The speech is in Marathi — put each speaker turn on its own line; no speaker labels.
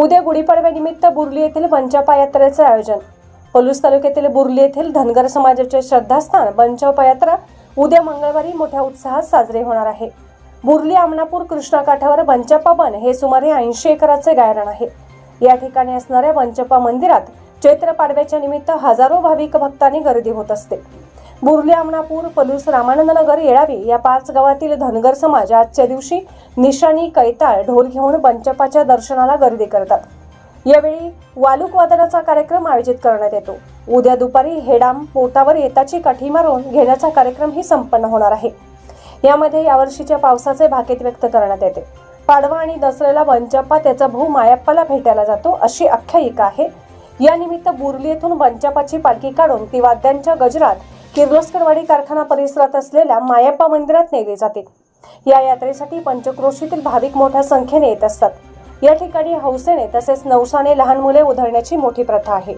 उद्या गुढीपाडव्यानिमित्त बुरली येथील बंचापा यात्रेचे आयोजन. पलूस तालुक्यातील बुर्ली येथील धनगर समाजाचे श्रद्धास्थान बंचापा यात्रा उद्या मंगळवारी मोठ्या उत्साहात साजरी होणार आहे. बुरली आमनापूर कृष्णा काठावर बंचापा बन हे सुमारे ऐंशी एकराचे गायरण आहे. या ठिकाणी असणाऱ्या बंचप्पा मंदिरात चैत्र पाडव्याच्या निमित्त हजारो भाविक भक्तांनी गर्दी होत असते. बुर्ली आमणापूर पलूस रामानंदनगर येळावी या पाच गावातील धनगर समाज आजच्या दिवशी निशाणी कैताळ ढोल घेऊन बंचपाच्या दर्शनाला गर्दी करतात. यावेळी वालुक वादनाचा कार्यक्रम आयोजित करण्यात येतो. उद्या दुपारी हेडाम पोटावर येताची काठी मारून घेण्याचा कार्यक्रमही संपन्न होणार आहे. यामध्ये यावर्षीच्या पावसाचे भाकीत व्यक्त करण्यात येते. पाडवा आणि दसऱ्याला बंचप्पा त्याचा भाऊ मायाप्पाला भेटायला जातो अशी आख्यायिका आहे. यानिमित्त बुर्ली येथून बंचप्पाची पालखी काढून ती वाद्यांच्या गजरात किर्लोस्करवाडी कारखाना परिसरात असलेल्या मायाप्पा मंदिरात नेले जाते. या यात्रेसाठी पंचक्रोशीतील भाविक मोठ्या संख्येने येत असतात. या ठिकाणी हौसेने तसेच नवसाने लहान मुले उधळण्याची मोठी प्रथा आहे.